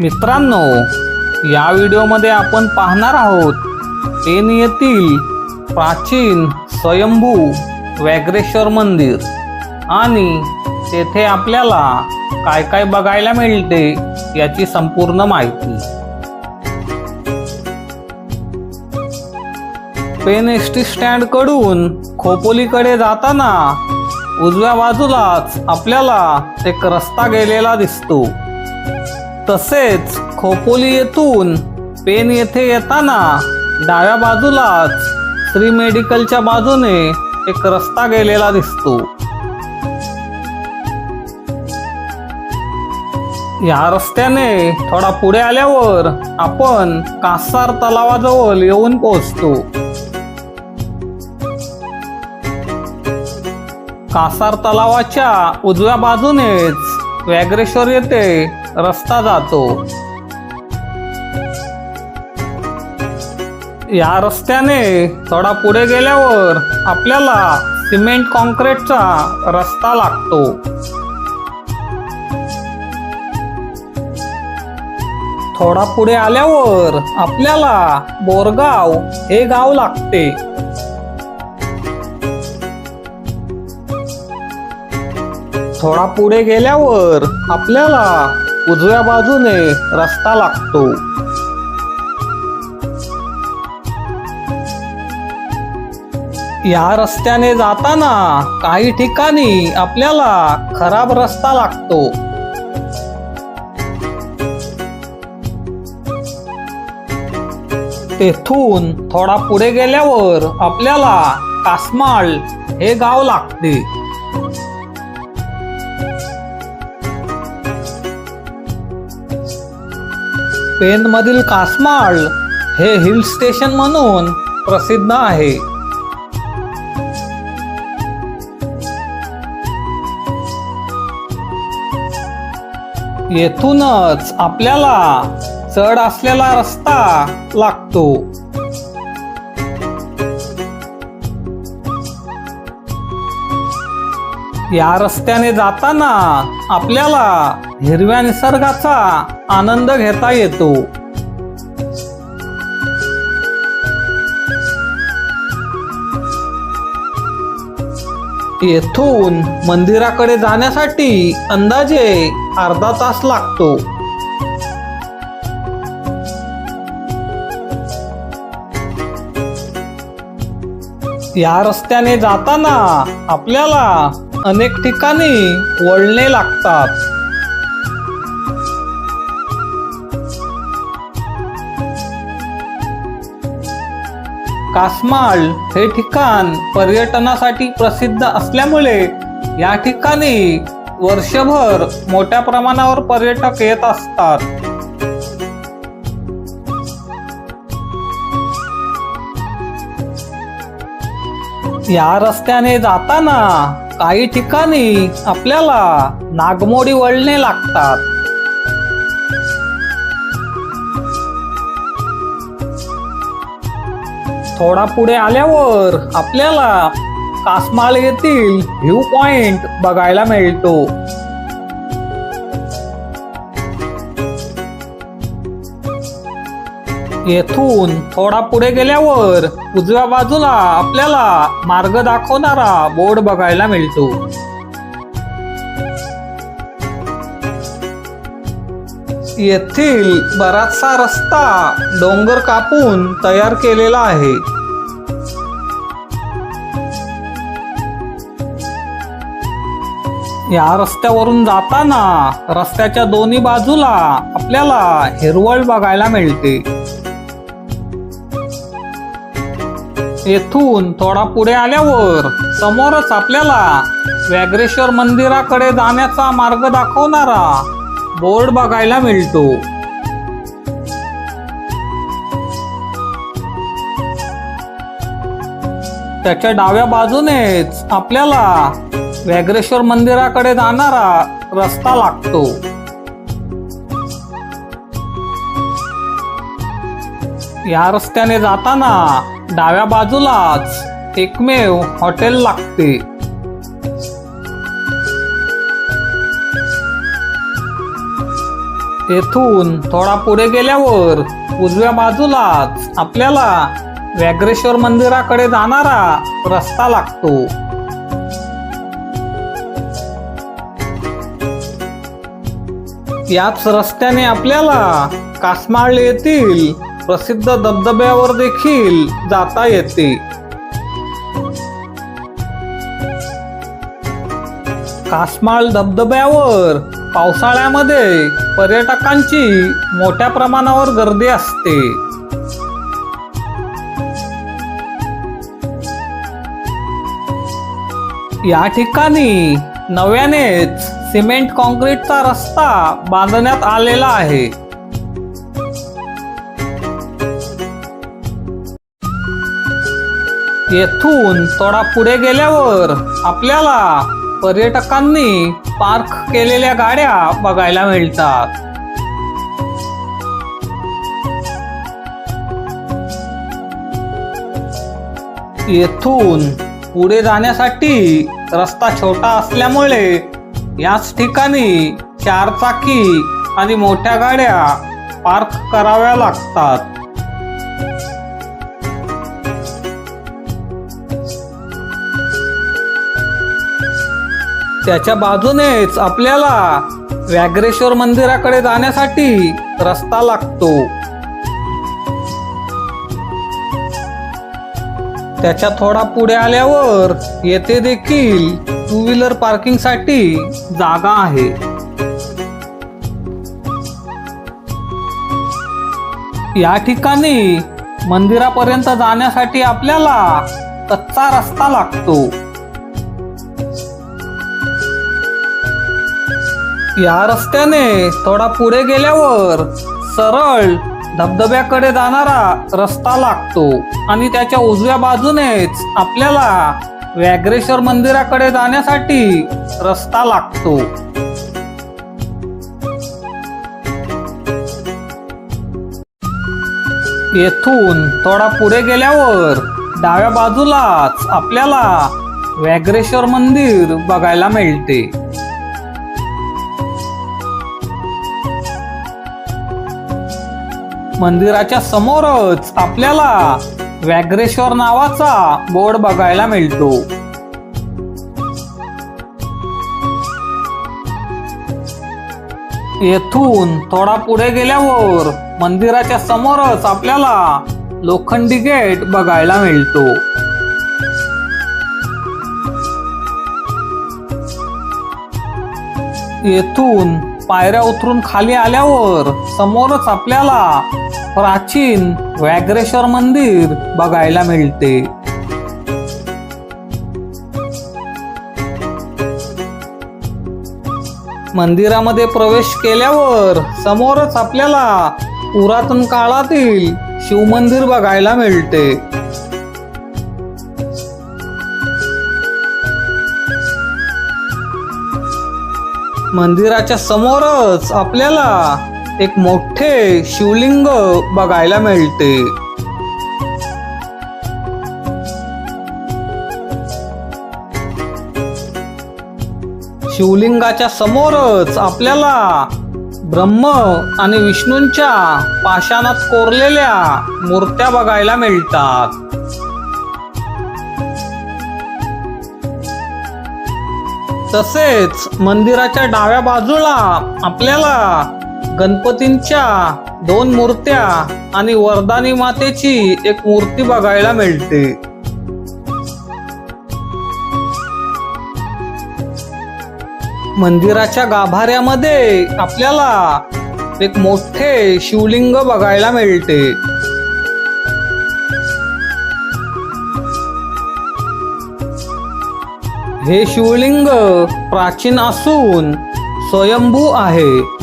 मित्रांनो या व्हिडिओमध्ये आपण पाहणार आहोत पेन येथील प्राचीन स्वयंभू व्याघ्रेश्वर मंदिर. आणि तेथे आपल्याला काय काय बघायला मिळते याची संपूर्ण माहिती. पेन एस टी स्टँडकडून खोपोलीकडे जाताना उजव्या बाजूलाच आपल्याला एक रस्ता गेलेला दिसतो. तसेच खोपोली येथून पेन येथे येताना डाव्या बाजूलाच श्री मेडिकलच्या बाजूने एक रस्ता गेलेला दिसतो. या रस्त्याने थोडा पुढे आल्यावर आपण कासार तलावाजवळ येऊन पोहोचतो. कासार तलावाच्या उजव्या बाजूनेच व्याघ्रेश्वर येथे रस्ता जातो. या रस्त्याने थोडा पुढे गेल्यावर आपल्याला सिमेंट कॉन्क्रीटचा रस्ता लागतो. थोडा पुढे आल्यावर आपल्याला बोरगाव हे गाव लागते. थोडा पुढे गेल्यावर आपल्याला उजव्या बाजूने रस्ता लागतो. या रस्त्याने जाताना काही ठिकाणी आपल्याला खराब रस्ता लागतो. तेथून थोडा पुढे गेल्यावर आपल्याला कासमाळ हे गाव लागते. स्पेनमधील मधील कासमाळ हे हिल स्टेशन म्हणून प्रसिद्ध आहे. येथूनच आपल्याला चढ असलेला रस्ता लागतो. या रस्त्याने जाताना आपल्याला हिरव्या निसर्गाचा आनंद घेता येतो. येथून मंदिराकडे जाण्यासाठी अंदाजे अर्धा तास लागतो. या रस्त्याने जाताना आपल्याला अनेक ठिकाणी वळणे लागतात. कासमाळ हे ठिकाण पर्यटनासाठी प्रसिद्ध असल्यामुळे या ठिकाणी वर्षभर मोठ्या प्रमाणावर पर्यटक येत असतात. या रस्त्याने जाताना काही ठिकाणी आपल्याला नागमोडी वळणे लागतात. थोडा पुढे आल्यावर आपल्याला कासमाळ येथील व्ह्यू पॉइंट बघायला मिळतो. येथून थोडा पुढे गेल्यावर उजव्या बाजूला आपल्याला मार्ग दाखवणारा बोर्ड बघायला मिळतो. येथील बराचसा रस्ता डोंगर कापून तयार केलेला आहे. या रस्त्यावरून जाताना रस्त्याच्या दोन्ही बाजूला आपल्याला हिरवळ बघायला मिळते. येथून थोडा पुढे आल्यावर समोरच आपल्याला व्याघ्रेश्वर मंदिराकडे जाण्याचा मार्ग दाखवणारा बोर्ड बघायला मिळतो. त्याच्या डाव्या बाजूनेच आपल्याला व्याघ्रेश्वर मंदिराकडे जाणारा रस्ता लागतो. या रस्त्याने जाताना डाव्या बाजूलाच एकमेव हॉटेल लागते. तेथून थोडा पुढे गेल्यावर उजव्या बाजूलाच आपल्याला व्याघ्रेश्वर मंदिराकडे जाणारा रस्ता लागतो. याच रस्त्याने आपल्याला कासमाळ येथील प्रसिद्ध धबधब्यावर देखील जाता येते. कासमाळ धबधब्यावर पावसाळ्यामध्ये पर्यटकांची मोठ्या प्रमाणावर गर्दी असते. या ठिकाणी नव्यानेच सिमेंट कॉन्क्रीटचा रस्ता बांधण्यात आलेला आहे. येथून थोडा पुढे गेल्यावर आपल्याला पर्यटकांनी पार्क केलेल्या गाड्या बघायला मिळतात. येथून पुढे जाण्यासाठी रस्ता छोटा असल्यामुळे याच ठिकाणी चारचाकी आणि मोठ्या गाड्या पार्क कराव्या लागतात. त्याच्या बाजूनेच आपल्याला व्याघ्रेश्वर मंदिराकडे जाण्यासाठी रस्ता लागतो. त्याच्या थोडा पुढे आल्यावर येथे देखील टू व्हीलर पार्किंगसाठी जागा आहे. या ठिकाणी मंदिरापर्यंत जाण्यासाठी आपल्याला कच्चा रस्ता लागतो. या रस्त्याने थोडा पुढे गेल्यावर सरळ धबधब्याकडे जाणारा रस्ता लागतो आणि त्याच्या उजव्या बाजूनेच आपल्याला व्याघ्रेश्वर मंदिराकडे जाण्यासाठी रस्ता लागतो. येथून थोडा पुढे गेल्यावर डाव्या बाजूलाच आपल्याला व्याघ्रेश्वर मंदिर बघायला मिळते. मंदिराच्या समोरच आपल्याला व्याघ्रेश्वर नावाचा बोर्ड बघायला मिळतो. येथून थोडा पुढे गेल्यावर मंदिराच्या समोरच आपल्याला लोखंडी गेट बघायला मिळतो. येथून पायऱ्या उतरून खाली आल्यावर समोरच आपल्याला प्राचीन व्याघ्रेश्वर मंदिर बघायला मिळते. मंदिरामध्ये प्रवेश केल्यावर समोरच आपल्याला पुरातन काळातील शिवमंदिर बघायला मिळते. मंदिराच्या समोरच आपल्याला एक मोठे शिवलिंग बघायला मिळते. शिवलिंगाच्या समोरच आपल्याला ब्रह्म आणि विष्णूंच्या पाषाणात कोरलेल्या मूर्त्या बघायला मिळतात. तसेच मंदिराच्या डाव्या बाजूला आपल्याला गणपतींच्या दोन मूर्त्या आणि वरदानी मातेची एक मूर्ती बघायला मिळते. मंदिराच्या गाभाऱ्यामध्ये आपल्याला एक मोठे शिवलिंग बघायला मिळते. हे शिवलिंग प्राचीन असून स्वयंभू आहे.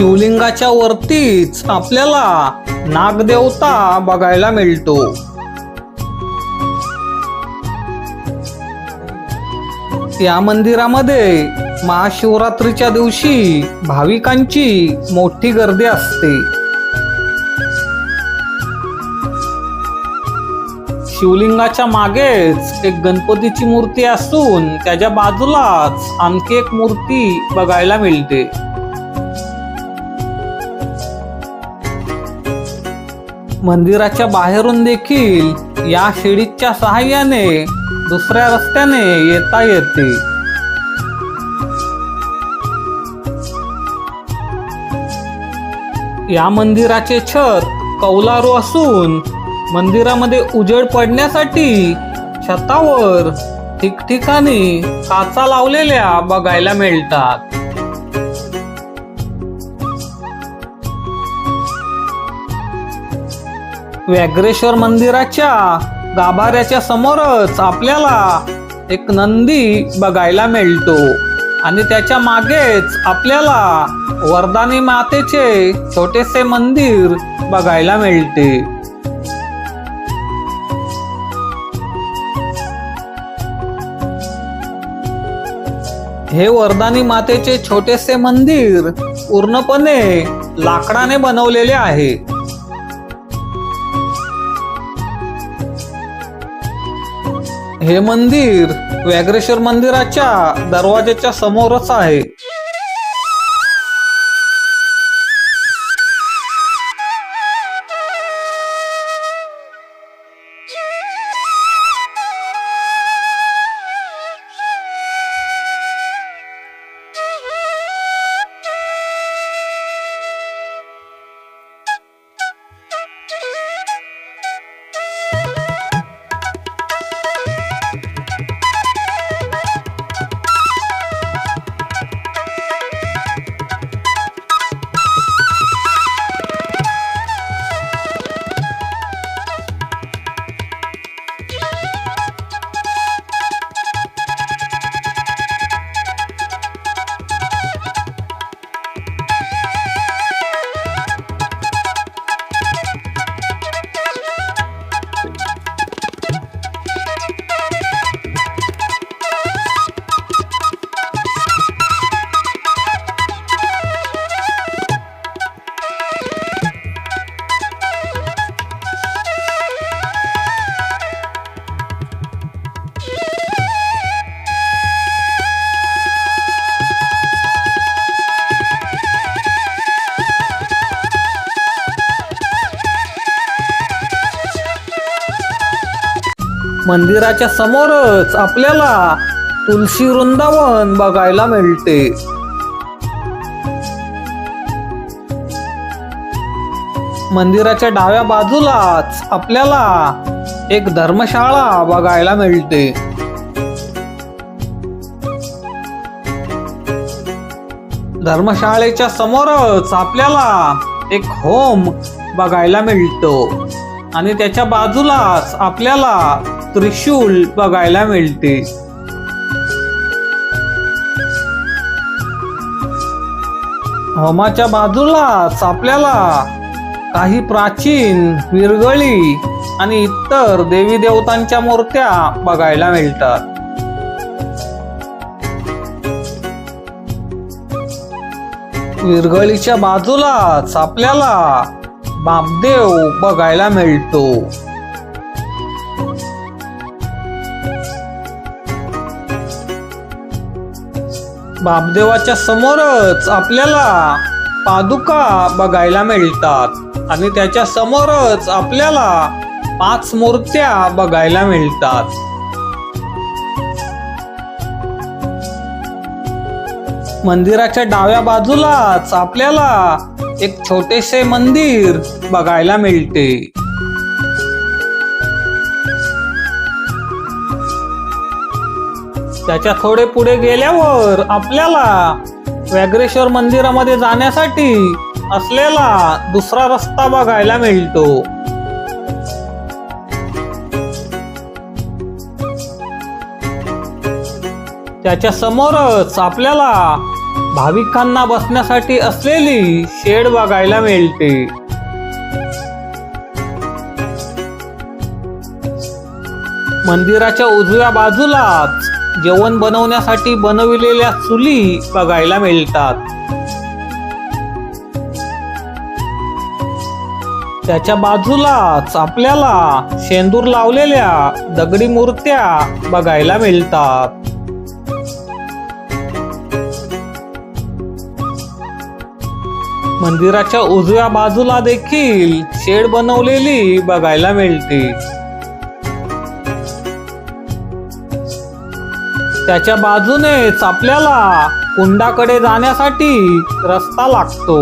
शिवलिंगाच्या वरतीच आपल्याला नागदेवता बघायला मिळतो. या मंदिरामध्ये महाशिवरात्रीच्या दिवशी भाविकांची मोठी गर्दी असते. शिवलिंगाच्या मागेच एक गणपतीची मूर्ती असून त्याच्या बाजूलाच आणखी एक मूर्ती बघायला मिळते. मंदिराच्या बाहेरून देखील या शिडीच्या सहाय्याने दुसऱ्या रस्त्याने येता येते. या मंदिराचे छत कौलारू असून मंदिरामध्ये उजेड पडण्यासाठी छतावर ठिकठिकाणी काचा लावलेल्या बघायला मिळतात. व्याघ्रेश्वर मंदिराच्या गाभाऱ्याच्या समोरच आपल्याला एक नंदी बघायला मिळतो. आणि त्याच्या मागेच आपल्याला वरदानी मातेचे छोटेसे मंदिर बघायला मिळते. हे वरदानी मातेचे छोटेसे मंदिर पूर्णपणे लाकडाने बनवलेले आहे. हे मंदिर व्याघ्रेश्वर मंदिराच्या दरवाजाच्या समोरच आहे. मंदिराच्या समोरच आपल्याला तुलसी वृंदावन बघायला मिळते. मंदिराच्या डाव्या बाजूलाच आपल्याला एक धर्मशाळा बघायला मिळते. धर्मशाळेच्या समोरच आपल्याला एक होम बघायला मिळतो. आणि त्याच्या बाजूलाच आपल्याला त्रिशूल बघायला मिळते. होमाच्या बाजूलाच आपल्याला काही प्राचीन विरगळी आणि इतर देवी देवतांच्या मूर्त्या बघायला मिळतात. विरगळीच्या बाजूलाच आपल्याला बापदेव बघायला मिळतो. बापदेवाच्या समोरच आपल्याला पादुका बघायला मिळतात. आणि त्याच्या समोरच आपल्याला पाच मूर्त्या बघायला मिळतात. मंदिराच्या डाव्या बाजूलाच आपल्याला एक छोटेसे मंदिर बघायला मिळते. त्याच्या थोडे पुढे गेल्यावर आपल्याला व्याघ्रेश्वर मंदिरामध्ये जाण्यासाठी असलेला दुसरा रस्ता बघायला मिळतो. त्याच्या समोरच आपल्याला भाविकांना बसण्यासाठी असलेली शेड बघायला मिळते. मंदिराच्या उजव्या बाजूलाच जेवण बनवण्यासाठी बनविलेल्या चुली बघायला मिळतात. त्याच्या बाजूलाच आपल्याला शेंदूर लावलेल्या दगडी मूर्त्या बघायला मिळतात. मंदिराच्या उजव्या बाजूला देखील शेड बनवलेली बघायला मिळते. त्याच्या बाजूनेच आपल्याला कुंडाकडे जाण्यासाठी रस्ता लागतो.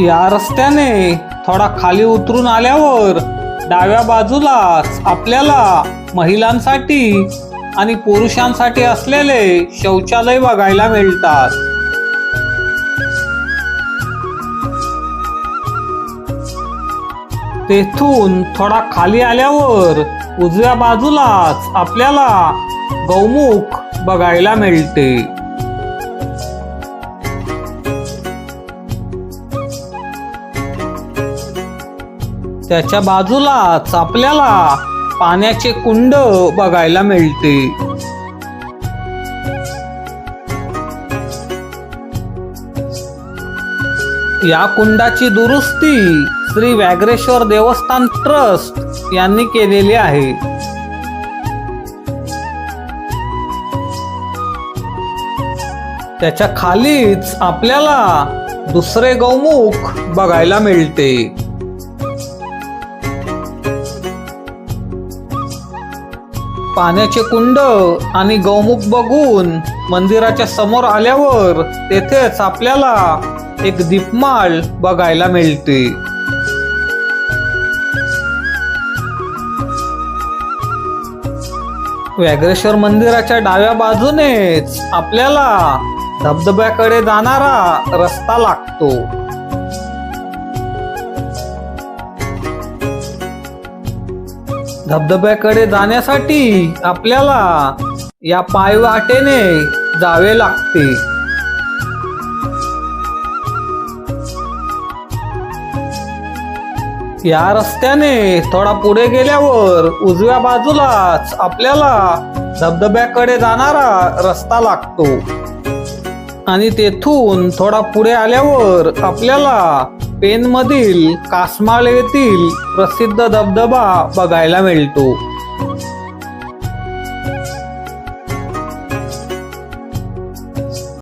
या रस्त्याने थोडा खाली उतरून आल्यावर डाव्या बाजूलाच आपल्याला महिलांसाठी आणि पुरुषांसाठी असलेले शौचालय बघायला मिळतात. तेथून थोडा खाली आल्यावर उजव्या बाजूलाच आपल्याला गौमुख बघायला मिळते. त्याच्या बाजूलाच आपल्याला पाण्याचे कुंड बघायला मिळते. या कुंडाची दुरुस्ती श्री व्याघ्रेश्वर देवस्थान ट्रस्ट यांनी केलेली आहे. त्याच्या खालीच आपल्याला दुसरे गौमुख बघायला मिळते. पाण्याचे कुंड आणि गौमुख बघून मंदिराच्या समोर आल्यावर तेथेच आपल्याला एक दीपमाळ बघायला मिळते. व्याघ्रेश्वर मंदिराच्या डाव्या बाजूनेच आपल्याला धबधब्याकडे जाणारा रस्ता लागतो. धबधब्याकडे जाण्यासाठी आपल्याला या पायवाटेने जावे लागते. या रस्त्याने थोडा पुढे गेल्यावर उजव्या बाजूलाच आपल्याला धबधब्याकडे जाणारा रस्ता लागतो. आणि तेथून थोडा पुढे आल्यावर आपल्याला पेन मधील कासमाळ येथील प्रसिद्ध धबधबा बघायला मिळतो.